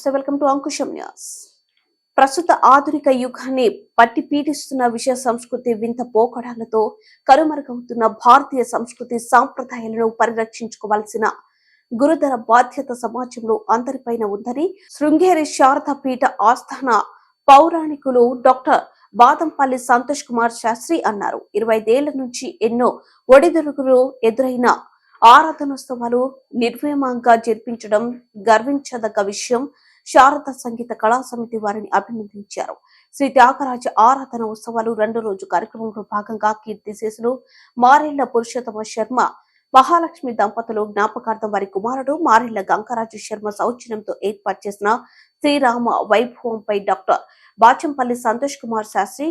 నమస్తే welcome to Ankusam news. ప్రస్తుత ఆధునిక యుగాన్ని పట్టి పీడిస్తున్న విషయ సంస్కృతి వింత పోకడాలతో కరుమరుగవుతున్న భారతీయ సంస్కృతి సాంప్రదాయాలను పరిరక్షించుకోవాల్సిన గురుతర బాధ్యత సమాజంలో అందరిపైన ఉందని శృంగేరి శారదాపీఠ ఆస్థాన పౌరాణికులు డాక్టర్ బాదంపల్లి సంతోష్ కుమార్ శాస్త్రి అన్నారు. ఇరవైదేళ్ళ నుంచి ఎన్నో ఒడిదుడుకులు ఎదురైన ఆరాధనోత్సవాలు నిర్విమంగా జరిపించడం గర్వించదగ్గ విషయం. శారద సంగీత కళా సమితి వారిని అభినందించారు. శ్రీ త్యాగరాజ ఆరాధన ఉత్సవాలు రెండు రోజు కార్యక్రమంలో భాగంగా కీర్తిశేషులు మారెళ్ళ పురుషోత్తమ శర్మ మహాలక్ష్మి దంపతులు జ్ఞాపకార్థం వారి కుమారుడు మారెళ్ళ గంగరాజు శర్మ సౌజన్యంతో ఏర్పాటు చేసిన శ్రీరామ వైభవంపై డాక్టర్ బాచంపల్లి సంతోష్ కుమార్ శాస్త్రి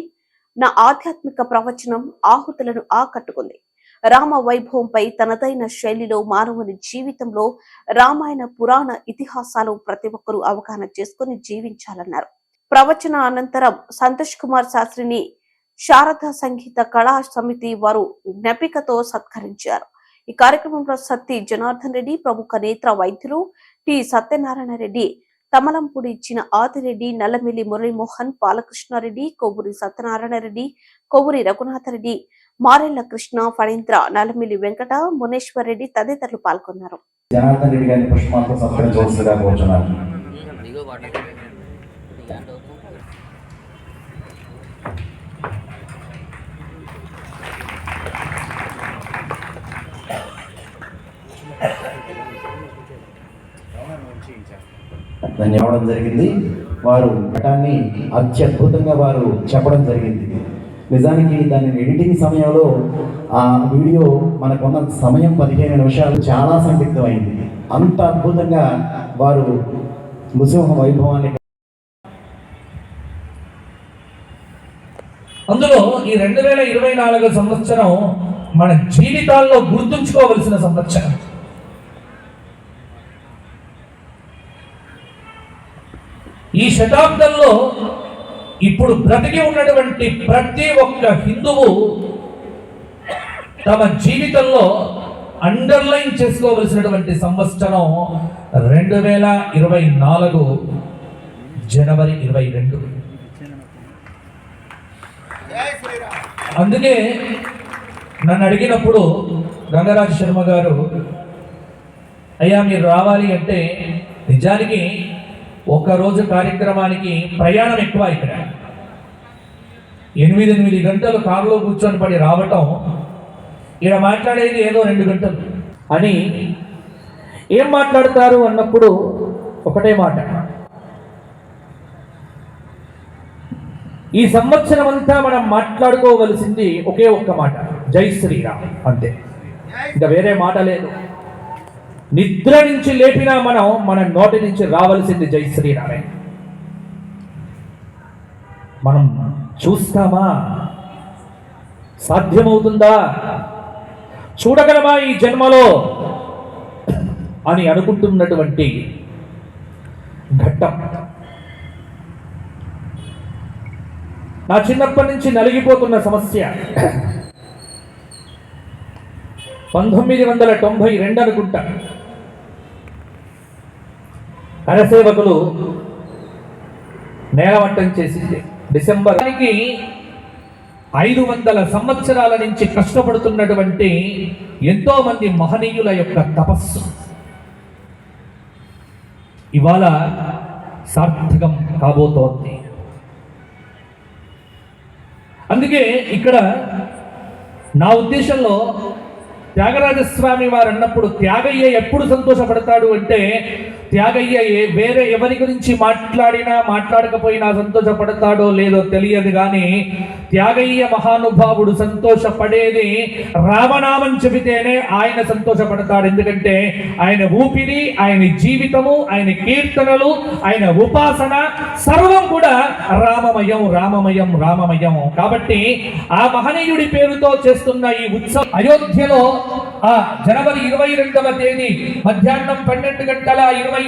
నా ఆధ్యాత్మిక ప్రవచనం ఆహుతులను ఆకట్టుకుంది. రామ వైభవంపై తనదైన శైలిలో మానవుని జీవితంలో రామాయణ పురాణ ఇతిహాసాలు ప్రతి ఒక్కరూ అవగాహన చేసుకుని జీవించాలన్నారు. ప్రవచన అనంతరం సంతోష్ కుమార్ శాస్త్రిని శారదా సంగీత కళా సమితి వారు జ్ఞాపికతో సత్కరించారు. ఈ కార్యక్రమంలో సత్తి జనార్దన్ రెడ్డి ప్రముఖ నేత్ర వైద్యులు టి సత్యనారాయణ రెడ్డి తమలంపూడి ఇచ్చిన ఆదిరెడ్డి నల్లమిల్లి మురళీమోహన్ బాలకృష్ణారెడ్డి కొవ్వూరి సత్యనారాయణ రెడ్డి కొవ్వూరి రఘునాథరెడ్డి మారెళ్ళ కృష్ణ ఫణీంద్ర నలమిలి వెంకట మునేశ్వర్ రెడ్డి తదితరులు పాల్గొన్నారు. జనార్దన్ రెడ్డి గారిని సత్కరించవలసిందిగా కోరుచున్నాను జరిగింది. వారు ఘటాన్ని అత్యద్భుతంగా వారు చెప్పడం జరిగింది. నిజానికి దాని ఎడిటింగ్ సమయంలో ఆ వీడియో మనకున్న సమయం పదిహేను నిమిషాలు చాలా సందిగ్ధమైంది. అంత అద్భుతంగా వారు నృసింహ వైభవాన్ని అందులో ఈ రెండు వేల ఇరవై నాలుగు సంవత్సరం మన జీవితాల్లో గుర్తుంచుకోవలసిన సంవత్సరం. ఈ శతాబ్దంలో ఇప్పుడు బ్రతికి ఉన్నటువంటి ప్రతి ఒక్క హిందువు తమ జీవితంలో అండర్లైన్ చేసుకోవలసినటువంటి సంవత్సరం రెండు వేల ఇరవై నాలుగు జనవరి ఇరవై రెండు. అందుకే నన్ను అడిగినప్పుడు గంగరాజ్ శర్మ గారు అయ్యా మీరు రావాలి అంటే నిజానికి రోజు కార్యక్రమానికి ప్రయాణం ఎక్కువ ఇక్కడ. ఎనిమిది ఎనిమిది గంటలు కారులో కూర్చొని పడి రావటం ఇక్కడ మాట్లాడేది ఏదో రెండు గంటలు అని ఏం మాట్లాడతారు అన్నప్పుడు ఒకటే మాట. ఈ సంవత్సరం అంతా మనం మాట్లాడుకోవలసింది ఒకే ఒక్క మాట జై శ్రీరామ్ అంతే. ఇంకా వేరే మాట లేదు. నిద్ర నుంచి లేపినా మనం మన నోటి నుంచి రావాల్సింది జై శ్రీరామే మనం చూస్తామా? సాధ్యమవుతుందా? చూడగలమా ఈ జన్మలో? అని అనుకుంటున్నటువంటి ఘట్టం. నా చిన్నప్పటి నుంచి నలిగిపోతున్న సమస్య. పంతొమ్మిది వందల తొంభై రెండు అనుకుంటా. కరసేవకులు నేలమట్టం చేసింది డిసెంబర్కి ఐదు వందల సంవత్సరాల నుంచి కష్టపడుతున్నటువంటి ఎంతో మంది మహనీయుల యొక్క తపస్సు. ఇవాళ సార్థకం కాబోతోంది. అందుకే ఇక్కడ నా ఉద్దేశంలో త్యాగరాజస్వామి వారు అన్నప్పుడు త్యాగయ్య ఎప్పుడు సంతోషపడతాడు అంటే త్యాగయ్య ఏ- వేరే ఎవరి గురించి మాట్లాడినా మాట్లాడకపోయినా సంతోషపడతాడో లేదో తెలియదు కానీ త్యాగయ్య మహానుభావుడు సంతోషపడేది రామనామం చెబితేనే ఆయన సంతోషపడతాడు. ఎందుకంటే ఆయన ఊపిరి ఆయన జీవితము ఆయన కీర్తనలు ఆయన ఉపాసన సర్వం కూడా రామమయం రామమయం రామమయం. కాబట్టి ఆ మహనీయుడి పేరుతో చేస్తున్న ఈ ఉత్సవం అయోధ్యలో ఆ జనవరి ఇరవై రెండవ తేదీ మధ్యాహ్నం పన్నెండు గంటల ఇరవై